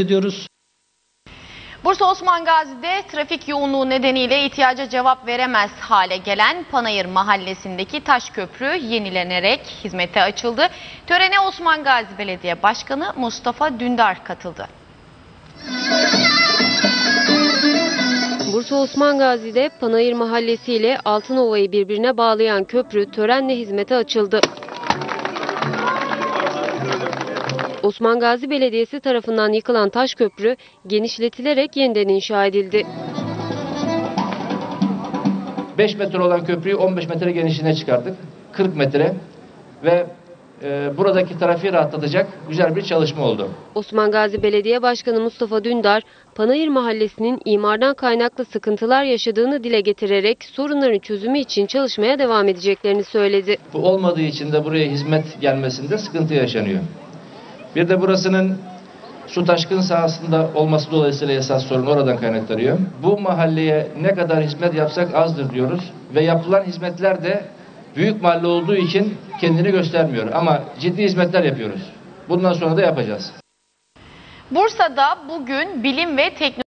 ediyoruz. Bursa Osman Gazi'de trafik yoğunluğu nedeniyle ihtiyaca cevap veremez hale gelen Panayır Mahallesi'ndeki taş köprü yenilenerek hizmete açıldı. Törene Osman Gazi Belediye Başkanı Mustafa Dündar katıldı. Bursa Osman Gazi'de Panayır Mahallesi ile Altınova'yı birbirine bağlayan köprü törenle hizmete açıldı. Osman Gazi Belediyesi tarafından yıkılan taş köprü genişletilerek yeniden inşa edildi. 5 metre olan köprüyü 15 metre genişliğine çıkardık. 40 metre ve e, buradaki trafiği rahatlatacak güzel bir çalışma oldu. Osman Gazi Belediye Başkanı Mustafa Dündar, Panayır Mahallesi'nin imardan kaynaklı sıkıntılar yaşadığını dile getirerek sorunların çözümü için çalışmaya devam edeceklerini söyledi. Bu olmadığı için de buraya hizmet gelmesinde sıkıntı yaşanıyor. Bir de burasının su taşkın sahasında olması dolayısıyla esas sorun oradan kaynaklanıyor. Bu mahalleye ne kadar hizmet yapsak azdır diyoruz ve yapılan hizmetler de büyük mahalle olduğu için kendini göstermiyor ama ciddi hizmetler yapıyoruz. Bundan sonra da yapacağız. Bursa'da bugün bilim ve teknoloji